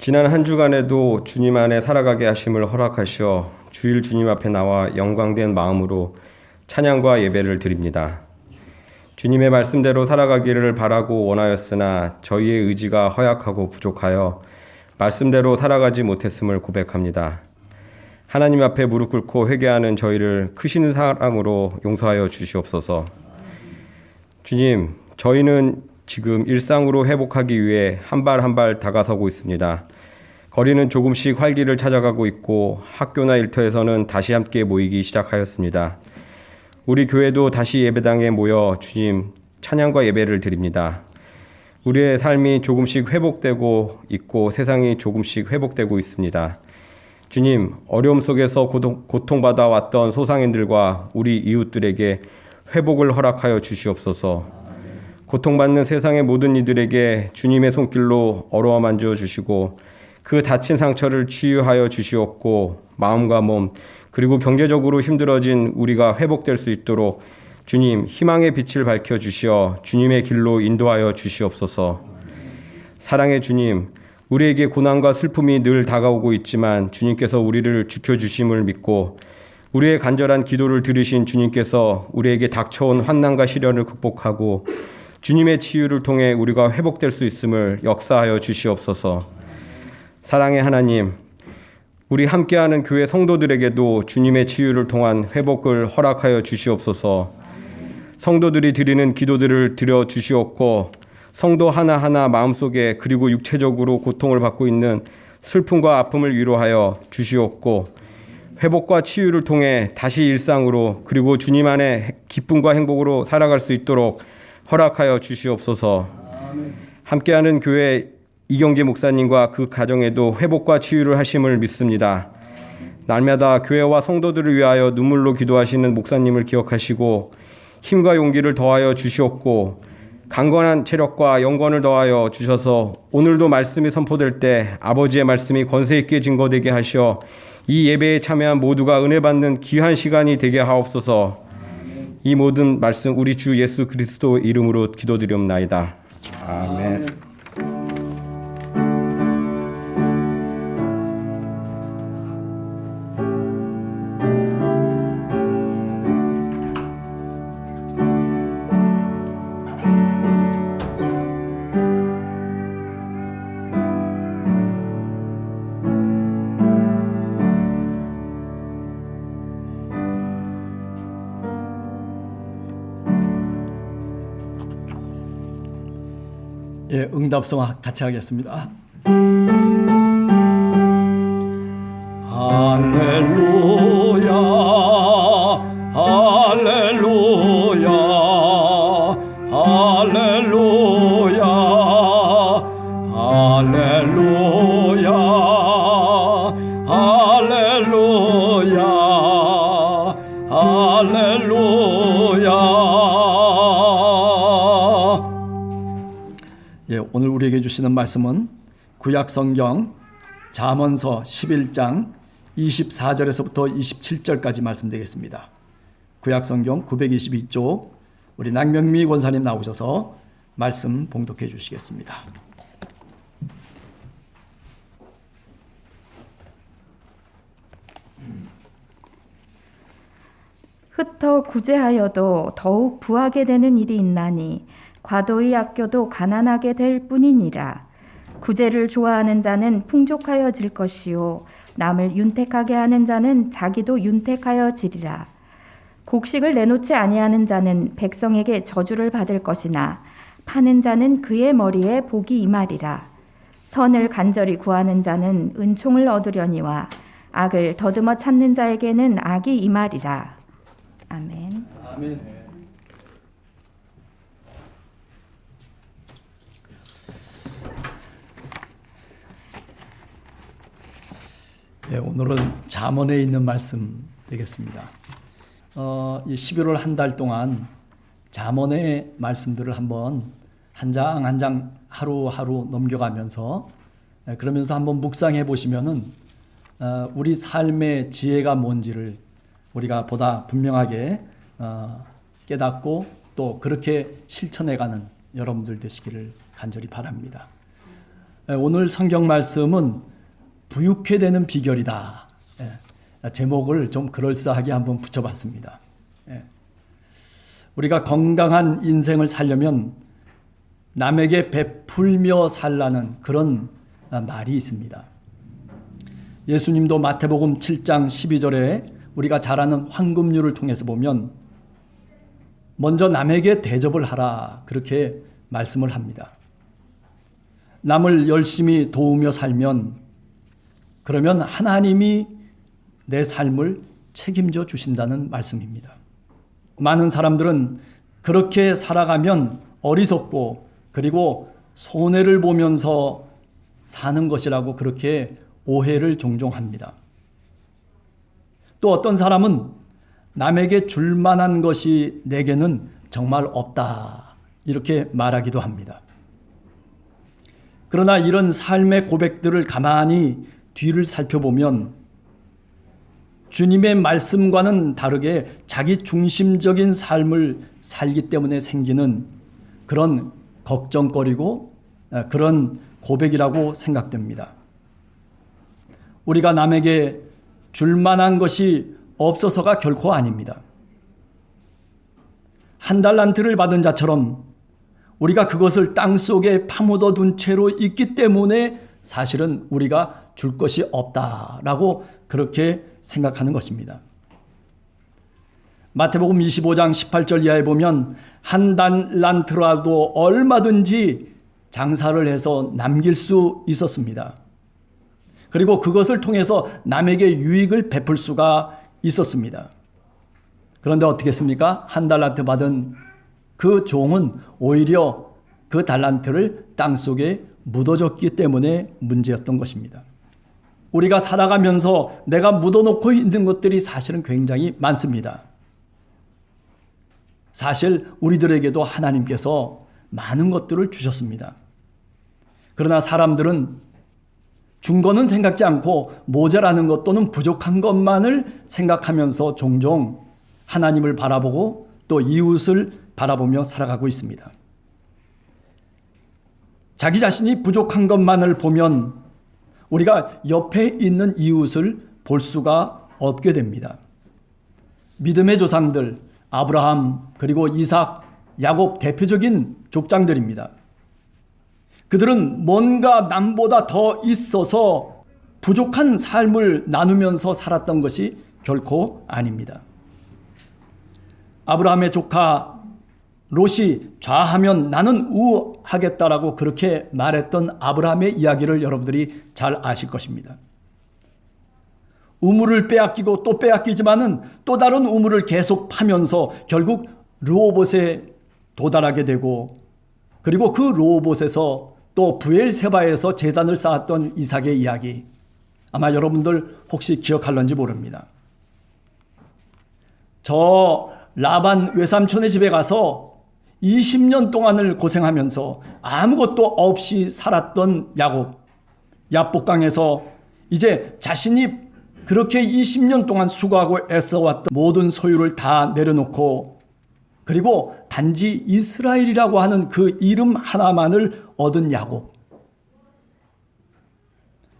지난 한 주간에도 주님 안에 살아가게 하심을 허락하시어 주일 주님 앞에 나와 영광된 마음으로 찬양과 예배를 드립니다. 주님의 말씀대로 살아가기를 바라고 원하였으나 저희의 의지가 허약하고 부족하여 말씀대로 살아가지 못했음을 고백합니다. 하나님 앞에 무릎 꿇고 회개하는 저희를 크신 사랑으로 용서하여 주시옵소서. 주님, 저희는 지금 일상으로 회복하기 위해 한 발 한 발 다가서고 있습니다. 거리는 조금씩 활기를 찾아가고 있고 학교나 일터에서는 다시 함께 모이기 시작하였습니다. 우리 교회도 다시 예배당에 모여 주님 찬양과 예배를 드립니다. 우리의 삶이 조금씩 회복되고 있고 세상이 조금씩 회복되고 있습니다. 주님, 어려움 속에서 고통, 고통받아 왔던 소상인들과 우리 이웃들에게 회복을 허락하여 주시옵소서. 고통받는 세상의 모든 이들에게 주님의 손길로 어루어 만져 주시고 그 다친 상처를 치유하여 주시옵고 마음과 몸 그리고 경제적으로 힘들어진 우리가 회복될 수 있도록 주님 희망의 빛을 밝혀 주시어 주님의 길로 인도하여 주시옵소서. 사랑의 주님, 우리에게 고난과 슬픔이 늘 다가오고 있지만 주님께서 우리를 지켜 주심을 믿고 우리의 간절한 기도를 들으신 주님께서 우리에게 닥쳐온 환난과 시련을 극복하고 주님의 치유를 통해 우리가 회복될 수 있음을 역사하여 주시옵소서. 사랑의 하나님, 우리 함께하는 교회 성도들에게도 주님의 치유를 통한 회복을 허락하여 주시옵소서. 성도들이 드리는 기도들을 드려 주시옵고 성도 하나하나 마음속에 그리고 육체적으로 고통을 받고 있는 슬픔과 아픔을 위로하여 주시옵고 회복과 치유를 통해 다시 일상으로 그리고 주님 안에 기쁨과 행복으로 살아갈 수 있도록 허락하여 주시옵소서. 함께하는 교회 이경재 목사님과 그 가정에도 회복과 치유를 하심을 믿습니다. 날마다 교회와 성도들을 위하여 눈물로 기도하시는 목사님을 기억하시고 힘과 용기를 더하여 주시옵고 강건한 체력과 영권을 더하여 주셔서 오늘도 말씀이 선포될 때 아버지의 말씀이 권세 있게 증거되게 하시어 이 예배에 참여한 모두가 은혜 받는 귀한 시간이 되게 하옵소서. 이 모든 말씀 우리 주 예수 그리스도 이름으로 기도드리옵나이다. 아멘. 예, 응답성 같이 하겠습니다. 말씀은 구약 성경 잠언서 11장 24절에서부터 27절까지 말씀되겠습니다. 구약 성경 922쪽 우리 남명미 권사님 나오셔서 말씀 봉독해 주시겠습니다. 흩어 구제하여도 더욱 부하게 되는 일이 있나니 과도히 아껴도 가난하게 될 뿐이니라. 구제를 좋아하는 자는 풍족하여질 것이요 남을 윤택하게 하는 자는 자기도 윤택하여지리라. 곡식을 내놓지 아니하는 자는 백성에게 저주를 받을 것이나 파는 자는 그의 머리에 복이 임하리라. 선을 간절히 구하는 자는 은총을 얻으려니와 악을 더듬어 찾는 자에게는 악이 임하리라. 아멘. 아멘. 예, 오늘은 잠언에 있는 말씀 되겠습니다. 어, 이 11월 한 달 동안 잠언의 말씀들을 한번 한 장 한 장 하루하루 넘겨가면서 예, 그러면서 한번 묵상해 보시면은 어, 우리 삶의 지혜가 뭔지를 우리가 보다 분명하게 어, 깨닫고 또 그렇게 실천해가는 여러분들 되시기를 간절히 바랍니다. 예, 오늘 성경 말씀은 부유케 되는 비결이다. 예, 제목을 좀 그럴싸하게 한번 붙여봤습니다. 예. 우리가 건강한 인생을 살려면 남에게 베풀며 살라는 그런 아, 말이 있습니다. 예수님도 마태복음 7장 12절에 우리가 잘 아는 황금률을 통해서 보면 먼저 남에게 대접을 하라 그렇게 말씀을 합니다. 남을 열심히 도우며 살면 그러면 하나님이 내 삶을 책임져 주신다는 말씀입니다. 많은 사람들은 그렇게 살아가면 어리석고 그리고 손해를 보면서 사는 것이라고 그렇게 오해를 종종 합니다. 또 어떤 사람은 남에게 줄 만한 것이 내게는 정말 없다. 이렇게 말하기도 합니다. 그러나 이런 삶의 고백들을 가만히 뒤를 살펴보면 주님의 말씀과는 다르게 자기 중심적인 삶을 살기 때문에 생기는 그런 걱정거리고 아, 그런 고백이라고 생각됩니다. 우리가 남에게 줄 만한 것이 없어서가 결코 아닙니다. 한 달란트를 받은 자처럼 우리가 그것을 땅 속에 파묻어 둔 채로 있기 때문에 사실은 우리가 줄 것이 없다라고 그렇게 생각하는 것입니다. 마태복음 25장 18절 이하에 보면 한 달란트라도 얼마든지 장사를 해서 남길 수 있었습니다. 그리고 그것을 통해서 남에게 유익을 베풀 수가 있었습니다. 그런데 어떻게 했습니까? 한 달란트 받은 그 종은 오히려 그 달란트를 땅 속에 묻어줬기 때문에 문제였던 것입니다. 우리가 살아가면서 내가 묻어놓고 있는 것들이 사실은 굉장히 많습니다. 사실 우리들에게도 하나님께서 많은 것들을 주셨습니다. 그러나 사람들은 준 거는 생각지 않고 모자라는 것 또는 부족한 것만을 생각하면서 종종 하나님을 바라보고 또 이웃을 바라보며 살아가고 있습니다. 자기 자신이 부족한 것만을 보면 우리가 옆에 있는 이웃을 볼 수가 없게 됩니다. 믿음의 조상들 아브라함 그리고 이삭, 야곱 대표적인 족장들입니다. 그들은 뭔가 남보다 더 있어서 부족한 삶을 나누면서 살았던 것이 결코 아닙니다. 아브라함의 조카 롯이 좌하면 나는 우하겠다라고 그렇게 말했던 아브라함의 이야기를 여러분들이 잘 아실 것입니다. 우물을 빼앗기고 또 빼앗기지만은 또 다른 우물을 계속 파면서 결국 르호봇에 도달하게 되고 그리고 그 르호봇에서 또 부엘세바에서 재단을 쌓았던 이삭의 이야기 아마 여러분들 혹시 기억할런지 모릅니다. 저 라반 외삼촌의 집에 가서 20년 동안을 고생하면서 아무것도 없이 살았던 야곱 야복강에서 이제 자신이 그렇게 20년 동안 수고하고 애써왔던 모든 소유를 다 내려놓고 그리고 단지 이스라엘이라고 하는 그 이름 하나만을 얻은 야곱.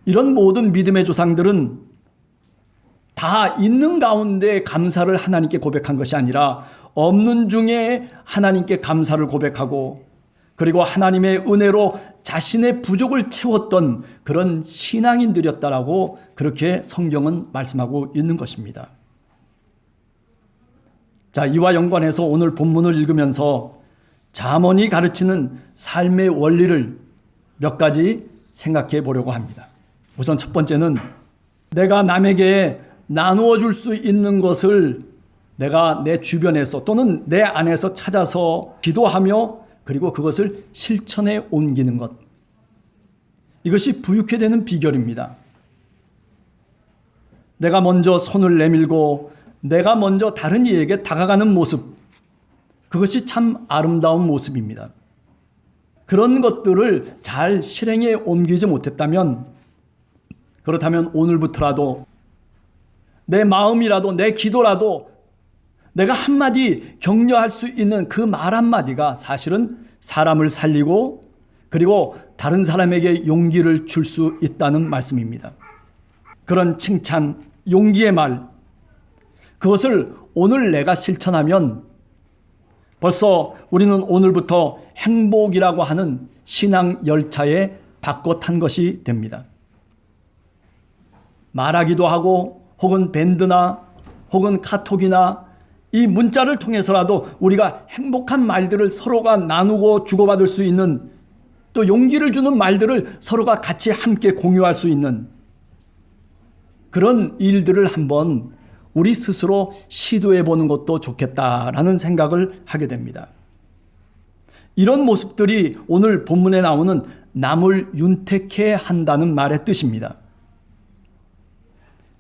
이런 모든 믿음의 조상들은 다 있는 가운데 감사를 하나님께 고백한 것이 아니라 없는 중에 하나님께 감사를 고백하고 그리고 하나님의 은혜로 자신의 부족을 채웠던 그런 신앙인들이었다라고 그렇게 성경은 말씀하고 있는 것입니다. 자, 이와 연관해서 오늘 본문을 읽으면서 잠언이 가르치는 삶의 원리를 몇 가지 생각해 보려고 합니다. 우선 첫 번째는 내가 남에게 나누어 줄 수 있는 것을 내가 내 주변에서 또는 내 안에서 찾아서 기도하며 그리고 그것을 실천에 옮기는 것. 이것이 부유케 되는 비결입니다. 내가 먼저 손을 내밀고 내가 먼저 다른 이에게 다가가는 모습. 그것이 참 아름다운 모습입니다. 그런 것들을 잘 실행에 옮기지 못했다면 그렇다면 오늘부터라도 내 마음이라도 내 기도라도 내가 한마디 격려할 수 있는 그 말 한마디가 사실은 사람을 살리고 그리고 다른 사람에게 용기를 줄 수 있다는 말씀입니다. 그런 칭찬, 용기의 말, 그것을 오늘 내가 실천하면 벌써 우리는 오늘부터 행복이라고 하는 신앙 열차에 바꿔 탄 것이 됩니다. 말하기도 하고 혹은 밴드나 혹은 카톡이나 이 문자를 통해서라도 우리가 행복한 말들을 서로가 나누고 주고받을 수 있는 또 용기를 주는 말들을 서로가 같이 함께 공유할 수 있는 그런 일들을 한번 우리 스스로 시도해 보는 것도 좋겠다라는 생각을 하게 됩니다. 이런 모습들이 오늘 본문에 나오는 남을 윤택해 한다는 말의 뜻입니다.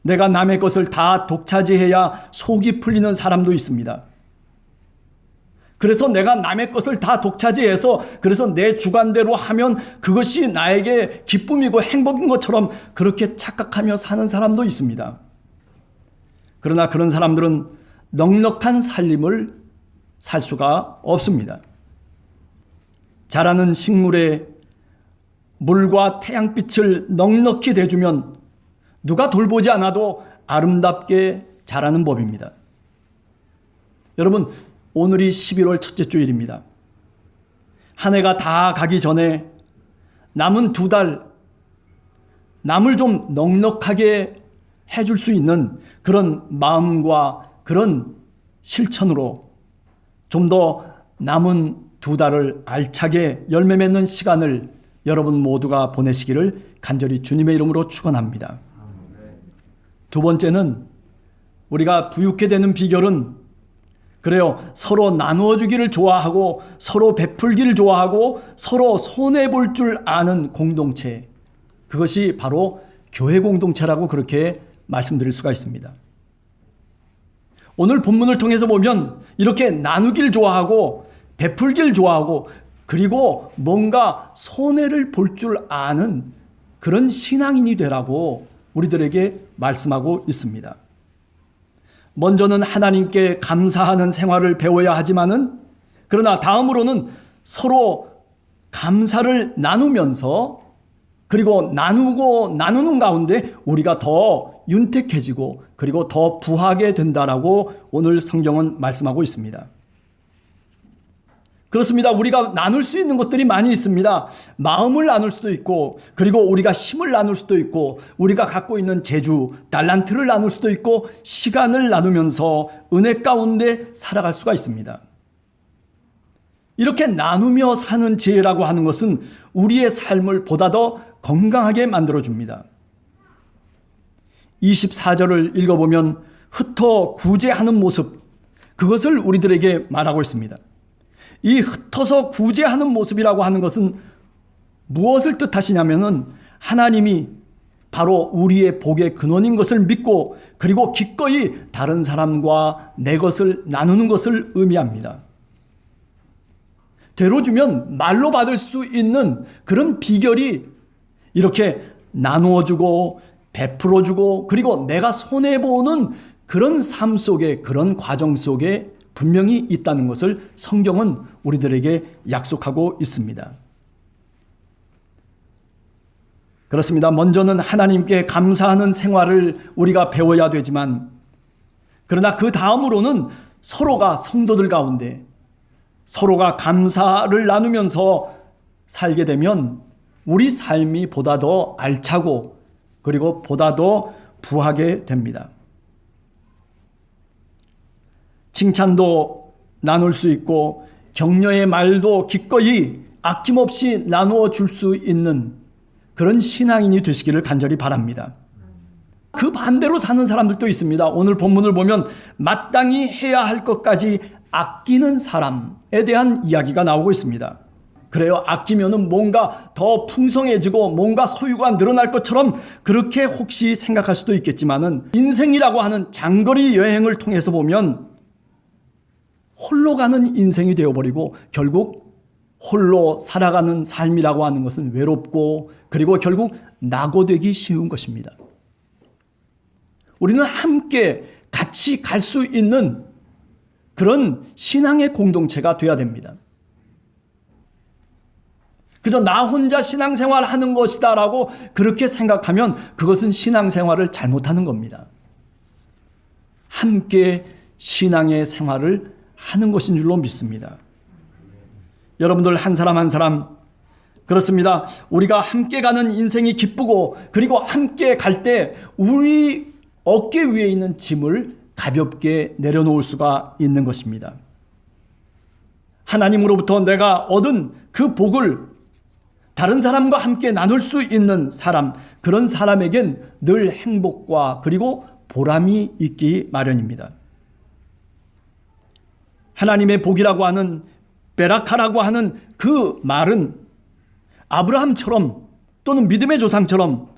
내가 남의 것을 다 독차지해야 속이 풀리는 사람도 있습니다. 그래서 내가 남의 것을 다 독차지해서 그래서 내 주관대로 하면 그것이 나에게 기쁨이고 행복인 것처럼 그렇게 착각하며 사는 사람도 있습니다. 그러나 그런 사람들은 넉넉한 살림을 살 수가 없습니다. 자라는 식물에 물과 태양빛을 넉넉히 대주면 누가 돌보지 않아도 아름답게 자라는 법입니다. 여러분, 오늘이 11월 첫째 주일입니다. 한 해가 다 가기 전에 남은 두 달, 남을 좀 넉넉하게 해줄 수 있는 그런 마음과 그런 실천으로 좀 더 남은 두 달을 알차게 열매 맺는 시간을 여러분 모두가 보내시기를 간절히 주님의 이름으로 축원합니다. 두 번째는 우리가 부유케 되는 비결은 그래요. 서로 나누어 주기를 좋아하고 서로 베풀기를 좋아하고 서로 손해 볼 줄 아는 공동체. 그것이 바로 교회 공동체라고 그렇게 말씀드릴 수가 있습니다. 오늘 본문을 통해서 보면 이렇게 나누길 좋아하고 베풀길 좋아하고 그리고 뭔가 손해를 볼 줄 아는 그런 신앙인이 되라고 우리들에게 말씀하고 있습니다. 먼저는 하나님께 감사하는 생활을 배워야 하지만은 그러나 다음으로는 서로 감사를 나누면서 그리고 나누고 나누는 가운데 우리가 더 윤택해지고 그리고 더 부하게 된다라고 오늘 성경은 말씀하고 있습니다. 그렇습니다. 우리가 나눌 수 있는 것들이 많이 있습니다. 마음을 나눌 수도 있고, 그리고 우리가 힘을 나눌 수도 있고, 우리가 갖고 있는 재주, 달란트를 나눌 수도 있고, 시간을 나누면서 은혜 가운데 살아갈 수가 있습니다. 이렇게 나누며 사는 지혜라고 하는 것은 우리의 삶을 보다 더 건강하게 만들어줍니다. 24절을 읽어보면 흩어 구제하는 모습, 그것을 우리들에게 말하고 있습니다. 이 흩어서 구제하는 모습이라고 하는 것은 무엇을 뜻하시냐면은 하나님이 바로 우리의 복의 근원인 것을 믿고 그리고 기꺼이 다른 사람과 내 것을 나누는 것을 의미합니다. 되로 주면 말로 받을 수 있는 그런 비결이 이렇게 나누어 주고 베풀어 주고 그리고 내가 손해 보는 그런 삶 속에 그런 과정 속에 분명히 있다는 것을 성경은 우리들에게 약속하고 있습니다. 그렇습니다. 먼저는 하나님께 감사하는 생활을 우리가 배워야 되지만, 그러나 그 다음으로는 서로가 성도들 가운데 서로가 감사를 나누면서 살게 되면 우리 삶이 보다 더 알차고 그리고 보다 더 부하게 됩니다. 칭찬도 나눌 수 있고 격려의 말도 기꺼이 아낌없이 나누어 줄 수 있는 그런 신앙인이 되시기를 간절히 바랍니다. 그 반대로 사는 사람들도 있습니다. 오늘 본문을 보면 마땅히 해야 할 것까지 아끼는 사람에 대한 이야기가 나오고 있습니다. 그래요. 아끼면은 뭔가 더 풍성해지고 뭔가 소유가 늘어날 것처럼 그렇게 혹시 생각할 수도 있겠지만은 인생이라고 하는 장거리 여행을 통해서 보면 홀로 가는 인생이 되어버리고 결국 홀로 살아가는 삶이라고 하는 것은 외롭고 그리고 결국 낙오되기 쉬운 것입니다. 우리는 함께 같이 갈 수 있는 그런 신앙의 공동체가 되어야 됩니다. 그저 나 혼자 신앙생활 하는 것이다 라고 그렇게 생각하면 그것은 신앙생활을 잘못하는 겁니다. 함께 신앙의 생활을 하는 것인 줄로 믿습니다. 여러분들 한 사람 한 사람 그렇습니다. 우리가 함께 가는 인생이 기쁘고 그리고 함께 갈 때 우리 어깨 위에 있는 짐을 가볍게 내려놓을 수가 있는 것입니다. 하나님으로부터 내가 얻은 그 복을 다른 사람과 함께 나눌 수 있는 사람, 그런 사람에겐 늘 행복과 그리고 보람이 있기 마련입니다. 하나님의 복이라고 하는 베라카라고 하는 그 말은 아브라함처럼 또는 믿음의 조상처럼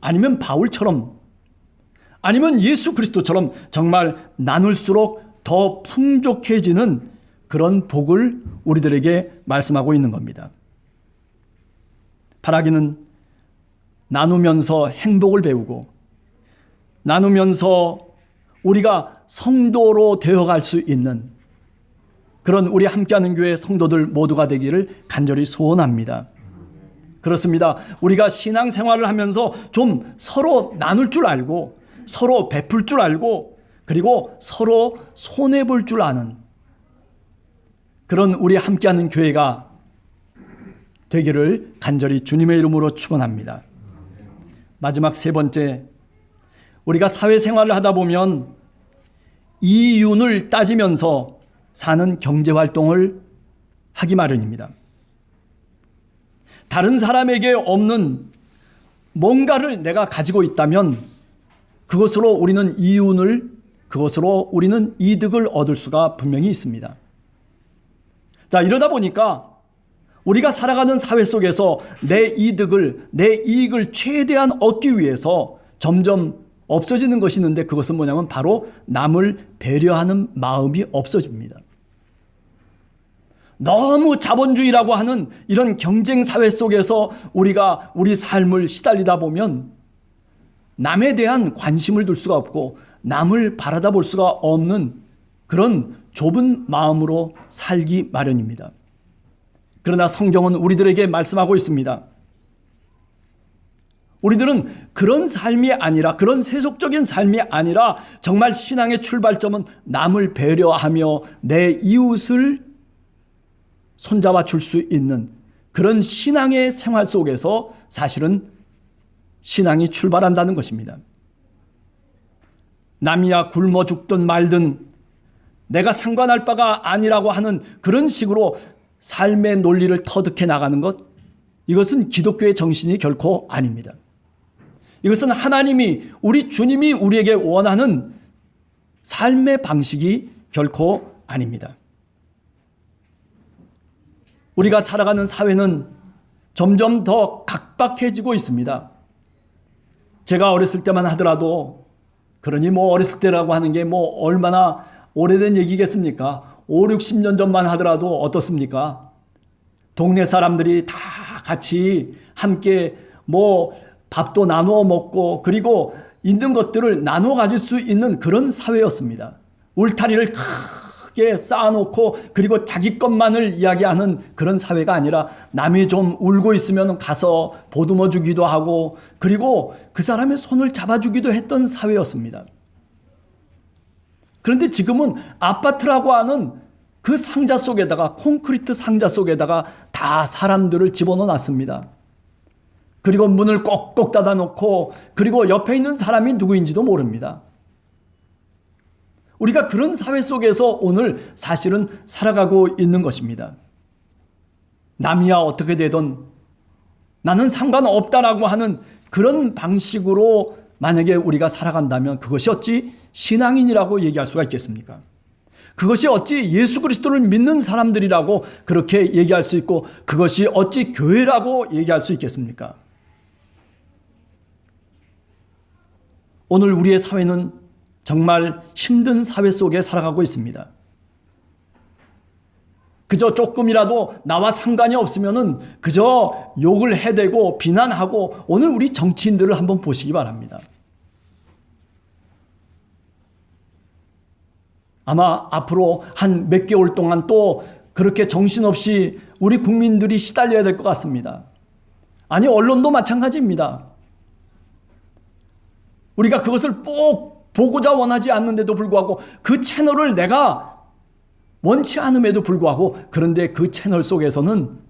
아니면 바울처럼 아니면 예수 그리스도처럼 정말 나눌수록 더 풍족해지는 그런 복을 우리들에게 말씀하고 있는 겁니다. 바라기는 나누면서 행복을 배우고 나누면서 우리가 성도로 되어갈 수 있는 그런 우리 함께하는 교회 성도들 모두가 되기를 간절히 소원합니다. 그렇습니다. 우리가 신앙 생활을 하면서 좀 서로 나눌 줄 알고 서로 베풀 줄 알고 그리고 서로 손해 볼 줄 아는 그런 우리 함께하는 교회가 되기를 간절히 주님의 이름으로 축원합니다. 마지막 세 번째 우리가 사회생활을 하다 보면 이윤을 따지면서 사는 경제 활동을 하기 마련입니다. 다른 사람에게 없는 뭔가를 내가 가지고 있다면 그것으로 우리는 이윤을 그것으로 우리는 이득을 얻을 수가 분명히 있습니다. 자, 이러다 보니까 우리가 살아가는 사회 속에서 내 이득을, 내 이익을 최대한 얻기 위해서 점점 없어지는 것이 있는데 그것은 뭐냐면 바로 남을 배려하는 마음이 없어집니다. 너무 자본주의라고 하는 이런 경쟁 사회 속에서 우리가 우리 삶을 시달리다 보면 남에 대한 관심을 둘 수가 없고 남을 바라다 볼 수가 없는 그런 좁은 마음으로 살기 마련입니다. 그러나 성경은 우리들에게 말씀하고 있습니다. 우리들은 그런 삶이 아니라 그런 세속적인 삶이 아니라 정말 신앙의 출발점은 남을 배려하며 내 이웃을 손잡아 줄 수 있는 그런 신앙의 생활 속에서 사실은 신앙이 출발한다는 것입니다. 남이야 굶어 죽든 말든 내가 상관할 바가 아니라고 하는 그런 식으로 삶의 논리를 터득해 나가는 것, 이것은 기독교의 정신이 결코 아닙니다. 이것은 하나님이, 우리 주님이 우리에게 원하는 삶의 방식이 결코 아닙니다. 우리가 살아가는 사회는 점점 더 각박해지고 있습니다. 제가 어렸을 때만 하더라도, 그러니 뭐 어렸을 때라고 하는 게 뭐 얼마나 오래된 얘기겠습니까? 5, 60년 전만 하더라도 어떻습니까? 동네 사람들이 다 같이 함께 뭐 밥도 나누어 먹고 그리고 있는 것들을 나누어 가질 수 있는 그런 사회였습니다. 울타리를 크게 쌓아놓고 그리고 자기 것만을 이야기하는 그런 사회가 아니라 남이 좀 울고 있으면 가서 보듬어 주기도 하고 그리고 그 사람의 손을 잡아주기도 했던 사회였습니다. 그런데 지금은 아파트라고 하는 그 상자 속에다가 콘크리트 상자 속에다가 다 사람들을 집어넣어 놨습니다. 그리고 문을 꼭꼭 닫아 놓고 그리고 옆에 있는 사람이 누구인지도 모릅니다. 우리가 그런 사회 속에서 오늘 사실은 살아가고 있는 것입니다. 남이야 어떻게 되든 나는 상관없다라고 하는 그런 방식으로 만약에 우리가 살아간다면 그것이 어찌 신앙인이라고 얘기할 수가 있겠습니까? 그것이 어찌 예수 그리스도를 믿는 사람들이라고 그렇게 얘기할 수 있고 그것이 어찌 교회라고 얘기할 수 있겠습니까? 오늘 우리의 사회는 정말 힘든 사회 속에 살아가고 있습니다. 그저 조금이라도 나와 상관이 없으면은 그저 욕을 해대고 비난하고 오늘 우리 정치인들을 한번 보시기 바랍니다. 아마 앞으로 한 몇 개월 동안 또 그렇게 정신없이 우리 국민들이 시달려야 될 것 같습니다. 아니, 언론도 마찬가지입니다. 우리가 그것을 꼭 보고자 원하지 않는데도 불구하고 그 채널을 내가 원치 않음에도 불구하고 그런데 그 채널 속에서는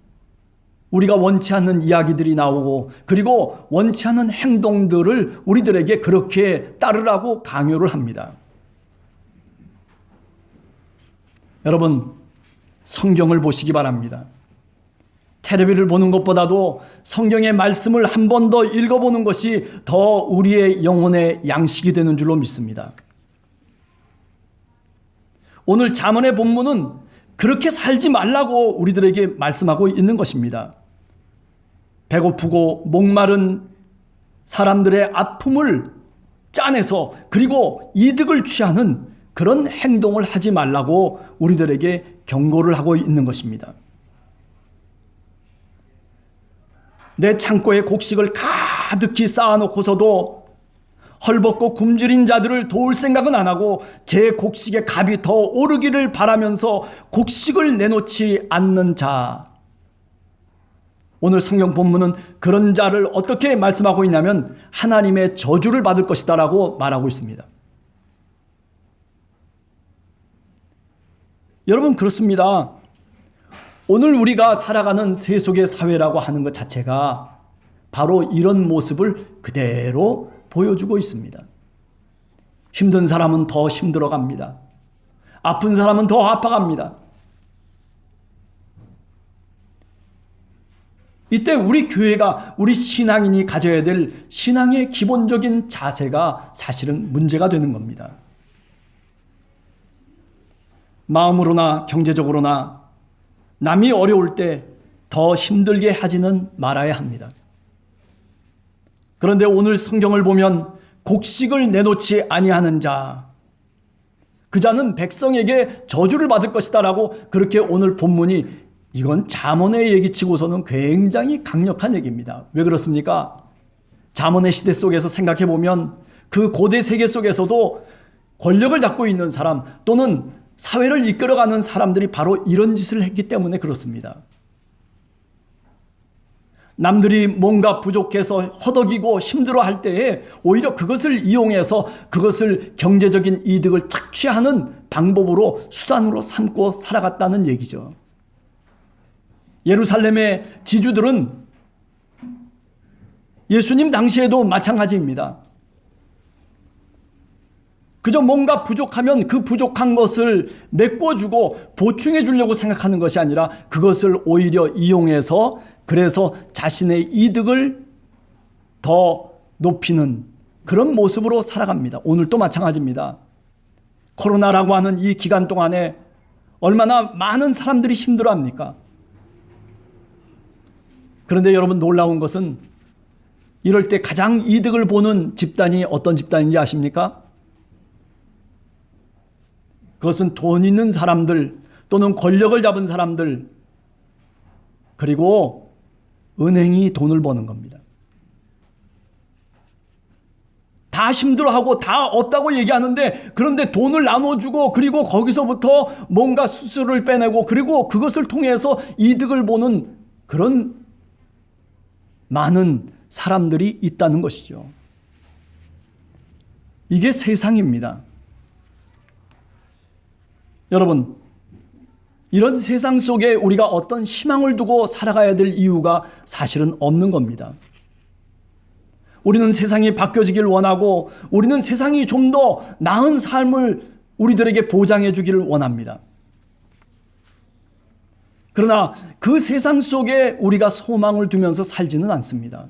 우리가 원치 않는 이야기들이 나오고 그리고 원치 않는 행동들을 우리들에게 그렇게 따르라고 강요를 합니다. 여러분, 성경을 보시기 바랍니다. 테레비를 보는 것보다도 성경의 말씀을 한 번 더 읽어보는 것이 더 우리의 영혼의 양식이 되는 줄로 믿습니다. 오늘 잠언의 본문은 그렇게 살지 말라고 우리들에게 말씀하고 있는 것입니다. 배고프고 목마른 사람들의 아픔을 짜내서 그리고 이득을 취하는 그런 행동을 하지 말라고 우리들에게 경고를 하고 있는 것입니다. 내 창고에 곡식을 가득히 쌓아놓고서도 헐벗고 굶주린 자들을 도울 생각은 안 하고 제 곡식의 값이 더 오르기를 바라면서 곡식을 내놓지 않는 자. 오늘 성경 본문은 그런 자를 어떻게 말씀하고 있냐면 하나님의 저주를 받을 것이다라고 말하고 있습니다. 여러분 그렇습니다. 오늘 우리가 살아가는 세속의 사회라고 하는 것 자체가 바로 이런 모습을 그대로 보여주고 있습니다. 힘든 사람은 더 힘들어 갑니다. 아픈 사람은 더 아파갑니다. 이때 우리 교회가 우리 신앙인이 가져야 될 신앙의 기본적인 자세가 사실은 문제가 되는 겁니다. 마음으로나 경제적으로나 남이 어려울 때 더 힘들게 하지는 말아야 합니다. 그런데 오늘 성경을 보면 곡식을 내놓지 아니하는 자, 그 자는 백성에게 저주를 받을 것이다라고 그렇게 오늘 본문이 이건 잠언의 얘기치고서는 굉장히 강력한 얘기입니다. 왜 그렇습니까? 잠언의 시대 속에서 생각해 보면 그 고대 세계 속에서도 권력을 잡고 있는 사람 또는 사회를 이끌어가는 사람들이 바로 이런 짓을 했기 때문에 그렇습니다. 남들이 뭔가 부족해서 허덕이고 힘들어 할 때에 오히려 그것을 이용해서 그것을 경제적인 이득을 착취하는 방법으로 수단으로 삼고 살아갔다는 얘기죠. 예루살렘의 지주들은 예수님 당시에도 마찬가지입니다. 그저 뭔가 부족하면 그 부족한 것을 메꿔주고 보충해 주려고 생각하는 것이 아니라 그것을 오히려 이용해서 그래서 자신의 이득을 더 높이는 그런 모습으로 살아갑니다. 오늘도 마찬가지입니다. 코로나라고 하는 이 기간 동안에 얼마나 많은 사람들이 힘들어 합니까? 그런데 여러분 놀라운 것은 이럴 때 가장 이득을 보는 집단이 어떤 집단인지 아십니까? 그것은 돈 있는 사람들 또는 권력을 잡은 사람들 그리고 은행이 돈을 버는 겁니다. 다 힘들어하고 다 없다고 얘기하는데 그런데 돈을 나눠주고 그리고 거기서부터 뭔가 수수료를 빼내고 그리고 그것을 통해서 이득을 보는 그런 많은 사람들이 있다는 것이죠. 이게 세상입니다. 여러분, 이런 세상 속에 우리가 어떤 희망을 두고 살아가야 될 이유가 사실은 없는 겁니다. 우리는 세상이 바뀌어지길 원하고 우리는 세상이 좀 더 나은 삶을 우리들에게 보장해 주기를 원합니다. 그러나 그 세상 속에 우리가 소망을 두면서 살지는 않습니다.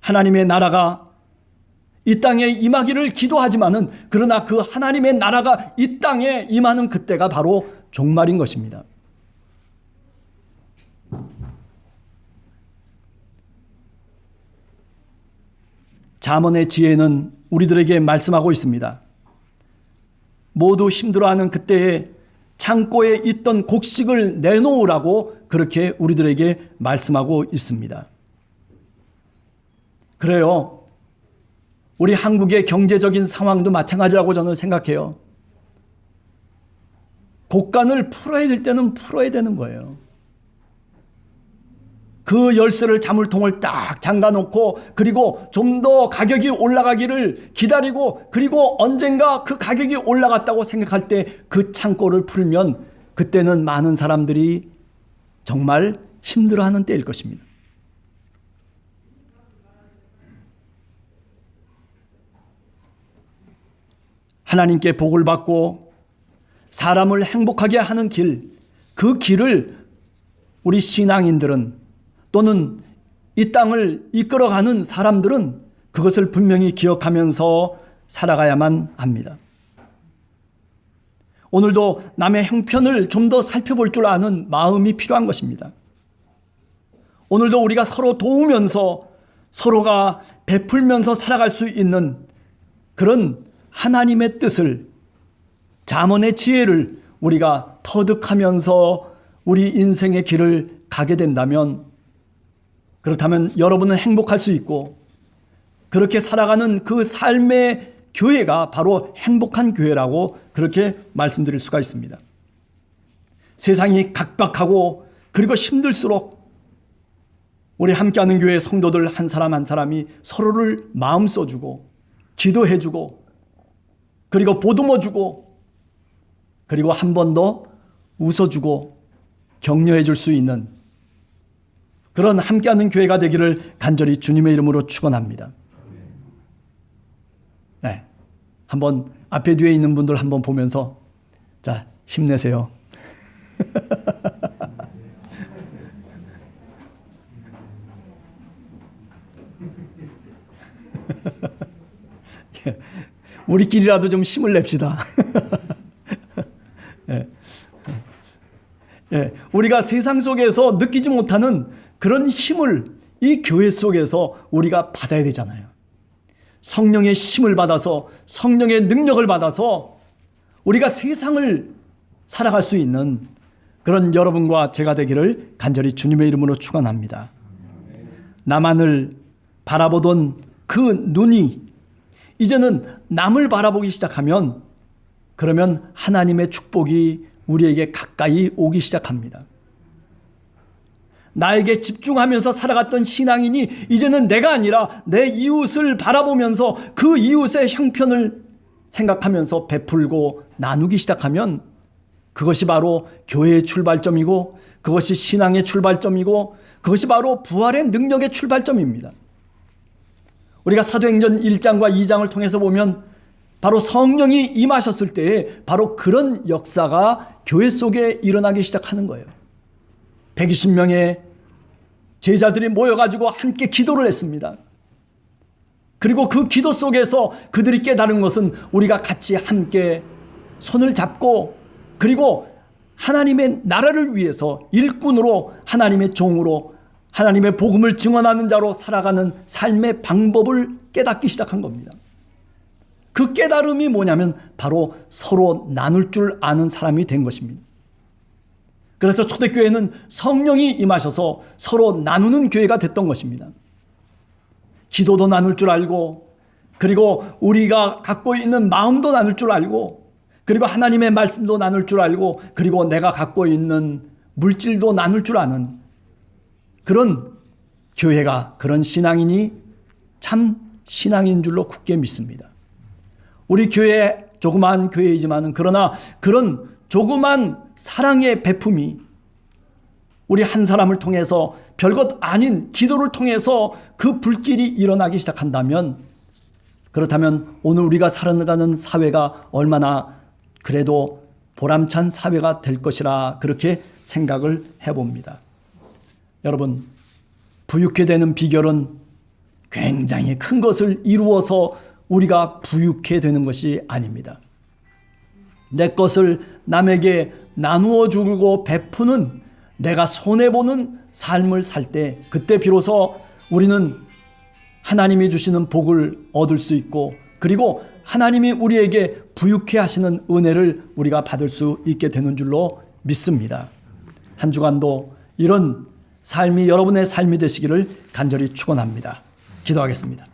하나님의 나라가 이 땅에 임하기를 기도하지만은 그러나 그 하나님의 나라가 이 땅에 임하는 그때가 바로 종말인 것입니다. 잠언의 지혜는 우리들에게 말씀하고 있습니다. 모두 힘들어하는 그때에 창고에 있던 곡식을 내놓으라고 그렇게 우리들에게 말씀하고 있습니다. 그래요. 우리 한국의 경제적인 상황도 마찬가지라고 저는 생각해요. 곡간을 풀어야 될 때는 풀어야 되는 거예요. 그 열쇠를 자물통을 딱 잠가 놓고 그리고 좀 더 가격이 올라가기를 기다리고 그리고 언젠가 그 가격이 올라갔다고 생각할 때 그 창고를 풀면 그때는 많은 사람들이 정말 힘들어하는 때일 것입니다. 하나님께 복을 받고 사람을 행복하게 하는 길, 그 길을 우리 신앙인들은 또는 이 땅을 이끌어가는 사람들은 그것을 분명히 기억하면서 살아가야만 합니다. 오늘도 남의 형편을 좀 더 살펴볼 줄 아는 마음이 필요한 것입니다. 오늘도 우리가 서로 도우면서 서로가 베풀면서 살아갈 수 있는 그런 하나님의 뜻을 자문의 지혜를 우리가 터득하면서 우리 인생의 길을 가게 된다면 그렇다면 여러분은 행복할 수 있고 그렇게 살아가는 그 삶의 교회가 바로 행복한 교회라고 그렇게 말씀드릴 수가 있습니다. 세상이 각박하고 그리고 힘들수록 우리 함께하는 교회 성도들 한 사람 한 사람이 서로를 마음 써주고 기도해주고 그리고 보듬어 주고 그리고 한 번 더 웃어 주고 격려해 줄 수 있는 그런 함께하는 교회가 되기를 간절히 주님의 이름으로 축원합니다. 네, 한번 앞에 뒤에 있는 분들 한번 보면서 자 힘내세요. 예, 우리끼리라도 좀 힘을 냅시다. 예. 예, 우리가 세상 속에서 느끼지 못하는 그런 힘을 이 교회 속에서 우리가 받아야 되잖아요. 성령의 힘을 받아서 성령의 능력을 받아서 우리가 세상을 살아갈 수 있는 그런 여러분과 제가 되기를 간절히 주님의 이름으로 축원합니다. 나만을 바라보던 그 눈이 이제는 남을 바라보기 시작하면 그러면 하나님의 축복이 우리에게 가까이 오기 시작합니다. 나에게 집중하면서 살아갔던 신앙인이 이제는 내가 아니라 내 이웃을 바라보면서 그 이웃의 형편을 생각하면서 베풀고 나누기 시작하면 그것이 바로 교회의 출발점이고 그것이 신앙의 출발점이고 그것이 바로 부활의 능력의 출발점입니다. 우리가 사도행전 1장과 2장을 통해서 보면 바로 성령이 임하셨을 때에 바로 그런 역사가 교회 속에 일어나기 시작하는 거예요. 120명의 제자들이 모여가지고 함께 기도를 했습니다. 그리고 그 기도 속에서 그들이 깨달은 것은 우리가 같이 함께 손을 잡고 그리고 하나님의 나라를 위해서 일꾼으로 하나님의 종으로 하나님의 복음을 증언하는 자로 살아가는 삶의 방법을 깨닫기 시작한 겁니다. 그 깨달음이 뭐냐면 바로 서로 나눌 줄 아는 사람이 된 것입니다. 그래서 초대교회는 성령이 임하셔서 서로 나누는 교회가 됐던 것입니다. 기도도 나눌 줄 알고, 그리고 우리가 갖고 있는 마음도 나눌 줄 알고, 그리고 하나님의 말씀도 나눌 줄 알고, 그리고 내가 갖고 있는 물질도 나눌 줄 아는 그런 교회가 그런 신앙인이 참 신앙인 줄로 굳게 믿습니다. 우리 교회 조그마한 교회이지만은 그러나 그런 조그만 사랑의 베품이 우리 한 사람을 통해서 별것 아닌 기도를 통해서 그 불길이 일어나기 시작한다면 그렇다면 오늘 우리가 살아가는 사회가 얼마나 그래도 보람찬 사회가 될 것이라 그렇게 생각을 해봅니다. 여러분, 부유케 되는 비결은 굉장히 큰 것을 이루어서 우리가 부유케 되는 것이 아닙니다. 내 것을 남에게 나누어 주고 베푸는 내가 손해보는 삶을 살 때 그때 비로소 우리는 하나님이 주시는 복을 얻을 수 있고 그리고 하나님이 우리에게 부유케 하시는 은혜를 우리가 받을 수 있게 되는 줄로 믿습니다. 한 주간도 이런 삶이 여러분의 삶이 되시기를 간절히 축원합니다. 기도하겠습니다.